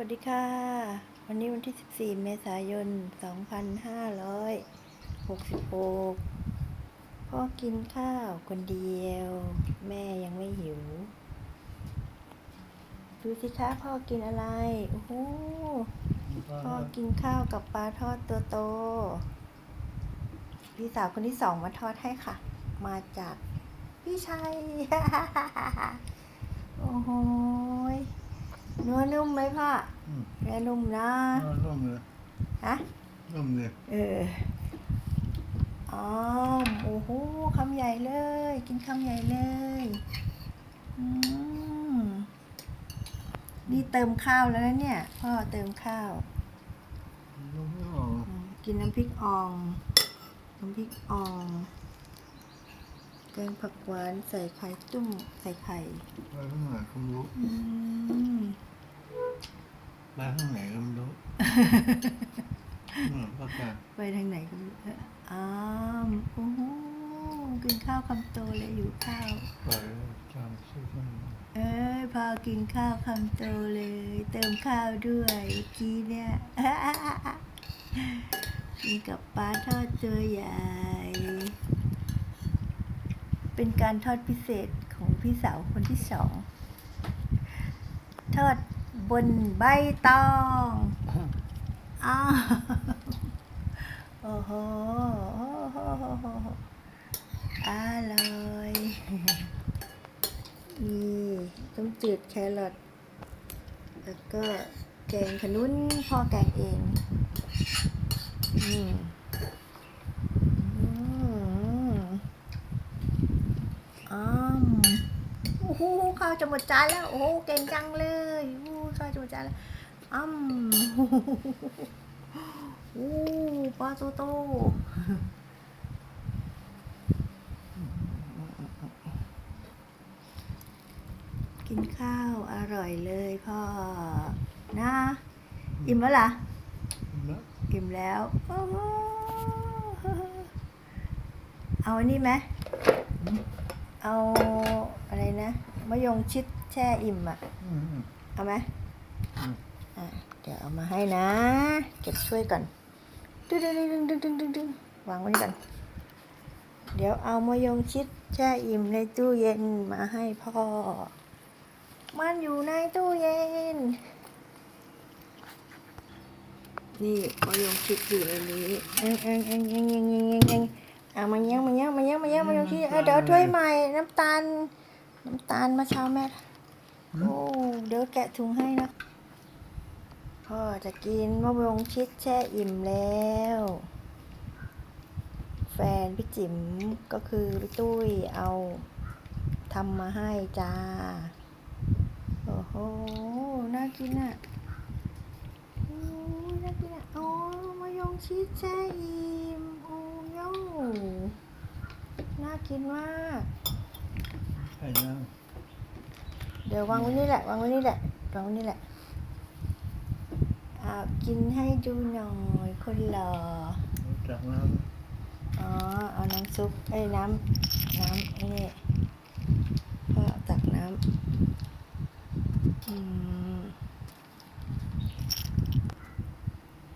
วัสดีค่ะ วันนี้วันที่ 14 เมษายน 2566 พ่อกินข้าวคนเดียว แม่ยังไม่หิว ดูสิคะพ่อกินอะไร โอ้โห พ่อกินข้าวกับปลาทอดตัวโต พี่สาวคนที่สองมาทอดให้ค่ะ มาจากพี่ชัย โอ้โห เนื้อนุ่มไหมพ่ออืมเนื้อนุ่มนะร่มเลยฮะร่มเลยเอออ๋อโอ้โหคำใหญ่เลย กินคำใหญ่เลยอืมนี่เติมข้าวแล้วนะเนี่ย พ่อเติมข้าวร่มไม่ออกอืมกินน้ำพริกอ่อง น้ำพริกอ่อง แกงผักหวานใส่ไข่ตุ้มใส่ไข่ ไปข้างไหนก็ไม่รู้อืม ไปข้างไหนก็ไม่รู้ อืมประกาศไปทางไหนก็ไม่รู้เอออ้ามโอ้โหกินข้าวคำโตเลยอยู่ข้าว ไปจำชื่อข้างไหนเอ้ยพากินข้าวคำโตเลย เติมข้าวด้วยเมื่อกี้เนี่ย กินกับปลาทอดตัวใหญ่ เป็นการทอดพิเศษของพี่สาวคนที่สอง ทอด บนใบตองอ้าวโอ้โหอร่อยนี่ต้มจืดแครอทแล้วก็แกงขนุนพ่อแกงเองอืมอืมอ้ามโอ้โหข้าวจะหมดจานแล้ว โอ้โหเก่งจังเลยอ ข้าวจะหมดจานแล้วอ้ำโอ้ปลาโตโตกินข้าวอร่อยเลยพ่อ นะ อิ่มแล้วล่ะนะอิ่มแล้วโอ้โหเอาอันนี้ไหมเอาอะไรนะมะยงชิดแช่อิ่มอะอืมเอาไหมอืมอะ เดี๋ยวเอามาให้นะ เก็บช่วยก่อนดึงดึงดึงดึงดึงดึงดึงวางไว้ก่อน เดี๋ยวเอามะยงชิดแช่อิ่มในตู้เย็นมาให้พ่อ มันอยู่ในตู้เย็น นี่มะยงชิดอยู่ในนี้เอ็งเอ็งเอ็งเอ็งเอ็งเอ็งเอ็งเอ็งเอามาเยังมาเยังมาเยังมาเยังมะยงชิดเดี๋ยวถ้วยใหม่น้ำตาล น้ำตาลมาเช้าแม่ โอ้ เดี๋ยวแกะถุงให้นะ พ่อจะกินมะยงชิดแช่อิ่มแล้ว แฟนพี่จิ๋มก็คือพี่ตุ้ยเอาทำมาให้จ้า โอ้โห น่ากินอะโอ้ยน่ากินอะ โอ้มายงชิดแช่อิ่ม โอ้โยน่ากินมากใช่นะเดี๋ยววางไว้นี่แหละ วางไว้นี่แหละ วางไว้นี่แหละ อ่ากินให้ดูหน่อยคนหล่อจากน้อ๋อ เอาน้ำซุปเอ้ยน้ำน้ำไอ้นี่ก็ตักน้ำอืม